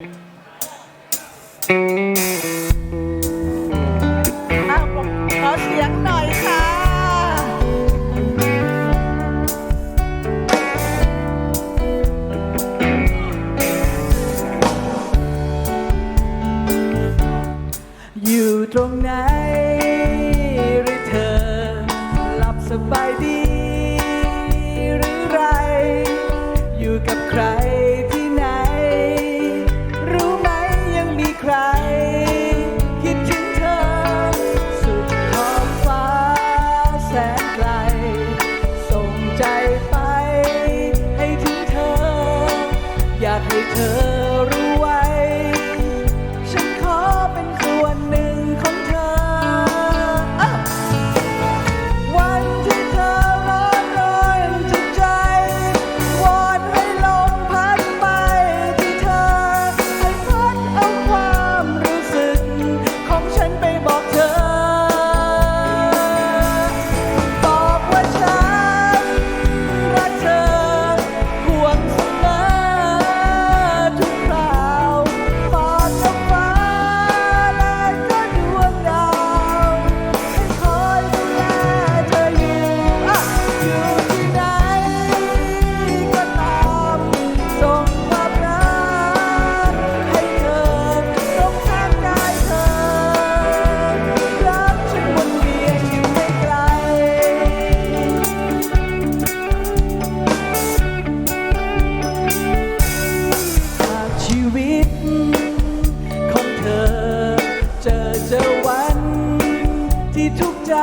อาผมขอเสียงหน่อยค่ะ อยู่ตรงไหนากให้เธอ เจอเจอวันที่ทุกใจ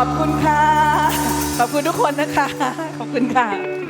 ขอบคุณค่ะ ขอบคุณทุกคนนะคะ ขอบคุณค่ะ